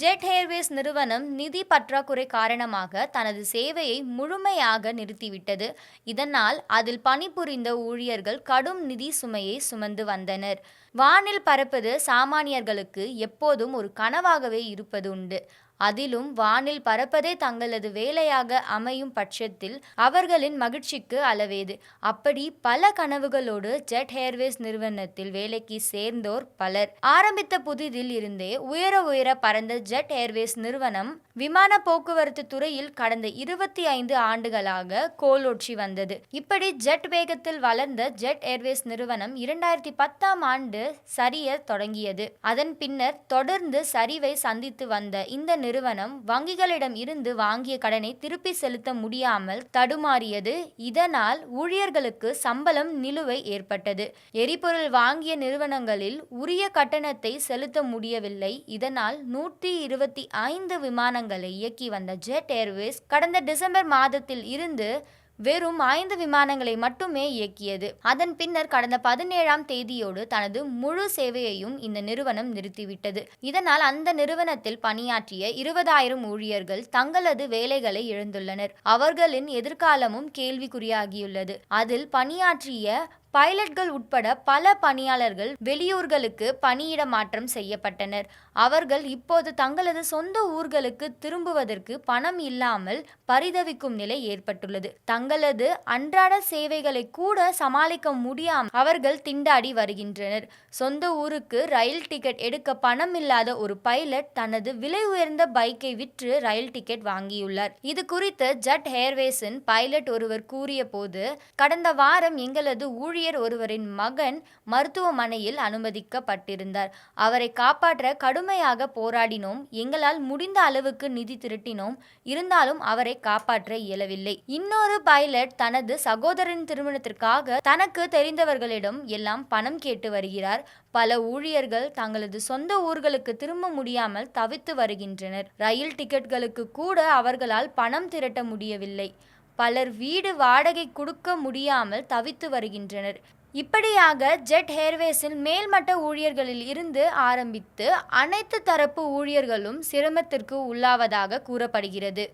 Jet Airways நிறுவனம் நிதி பற்றாக்குறை காரணமாக தனது சேவையை முழுமையாக நிறுத்திவிட்டது. இதனால் அதில் பணிபுரிந்த ஊழியர்கள் கடும் நிதி சுமையை சுமந்து வந்தனர். வானில் பறப்பது சாமானியர்களுக்கு எப்போதும் ஒரு கனவாகவே இருப்பது உண்டு அதிலும் வானில் பறப்பதே தங்களது வேலையாக அமையும் பட்சத்தில் அவர்களின் மகிழ்ச்சிக்கு அளவேது. அப்படி பல கனவுகளோடு ஜெட் ஏர்வேஸ் நிறுவனத்தில் வேலைக்கு சேர்ந்தோர் பலர். ஆரம்பித்த புதிதில் இருந்தே உயர உயர பறந்த ஜெட் ஏர்வேஸ் நிறுவனம் விமான போக்குவரத்து துறையில் கடந்த இருபத்தி ஐந்து ஆண்டுகளாக கோலோற்றி வந்தது. இப்படி ஜெட் வேகத்தில் வளர்ந்த ஜெட் ஏர்வேஸ் நிறுவனம் இரண்டாயிரத்தி பத்தாம் ஆண்டு சரிய தொடங்கியது. அதன் பின்னர் தொடர்ந்து சரிவை சந்தித்து வந்த இந்த நிறுவனம் வங்கிகளிடம் இருந்து வாங்கிய கடனை திருப்பி செலுத்த முடியாமல் தடுமாறியது. இதனால் ஊழியர்களுக்கு சம்பளம் நிலுவை ஏற்பட்டது. எரிபொருள் வாங்கிய நிறுவனங்களில் உரிய கட்டணத்தை செலுத்த முடியவில்லை. இதனால் நூற்றி இருபத்தி ஐந்து விமான இயக்கி வந்த ஜெட் ஏர்வேஸ் கடந்த டிசம்பர் மாதத்தில் இருந்து வெறும் ஐந்து விமானங்களை மட்டுமே இயக்கியது. அதன் பின்னர் கடந்த பதினேழாம் தேதியோடு தனது முழு சேவையையும் இந்த நிறுவனம் நிறுத்திவிட்டது. இதனால் அந்த நிறுவனத்தில் பணியாற்றிய இருபதாயிரம் ஊழியர்கள் தங்களது வேலைகளை இழந்துள்ளனர். அவர்களின் எதிர்காலமும் கேள்விக்குறியாகியுள்ளது. அதில் பணியாற்றிய பைலட்கள் உட்பட பல பணியாளர்கள் வெளியூர்களுக்கு பணியிட மாற்றம் செய்யப்பட்டனர். அவர்கள் இப்போது தங்களது சொந்த ஊர்களுக்கு திரும்புவதற்கு பணம் இல்லாமல் பரிதவிக்கும் நிலை ஏற்பட்டுள்ளது. தங்களது அன்றாட சேவைகளை கூட சமாளிக்க முடியாமல் அவர்கள் திண்டாடி வருகின்றனர். சொந்த ஊருக்கு ரயில் டிக்கெட் எடுக்க பணம் இல்லாத ஒரு பைலட் தனது விலை உயர்ந்த பைக்கை விற்று ரயில் டிக்கெட் வாங்கியுள்ளார். இது குறித்து ஜட் ஏர்வேஸின் பைலட் ஒருவர் கூறிய போது கடந்த வாரம் எங்களது ஊழியர் ஊழியர் ஒருவரின் மகன் மருத்துவமனையில் அனுமதிக்கப்பட்டிருந்தார். அவரை காப்பாற்ற கடுமையாக போராடினோம். எங்களால் முடிந்த அளவுக்கு நிதி திரட்டினோம். இருந்தாலும் அவரை காப்பாற்ற இயலவில்லை. இன்னொரு பைலட் தனது சகோதரன் திருமணத்திற்காக தனக்கு தெரிந்தவர்களிடம் எல்லாம் பணம் கேட்டு வருகிறார். பல ஊழியர்கள் தங்களது சொந்த ஊர்களுக்கு திரும்ப முடியாமல் தவித்து வருகின்றனர். ரயில் டிக்கெட்களுக்கு கூட அவர்களால் பணம் திரட்ட முடியவில்லை. பலர் வீடு வாடகை கொடுக்க முடியாமல் தவித்து வருகின்றனர். இப்படியாக ஜெட் ஹேர்வேஸில் மேல்மட்ட ஊழியர்களில் இருந்து ஆரம்பித்து அனைத்து தரப்பு ஊழியர்களும் சிரமத்திற்கு உள்ளாவதாக கூறப்படுகிறது.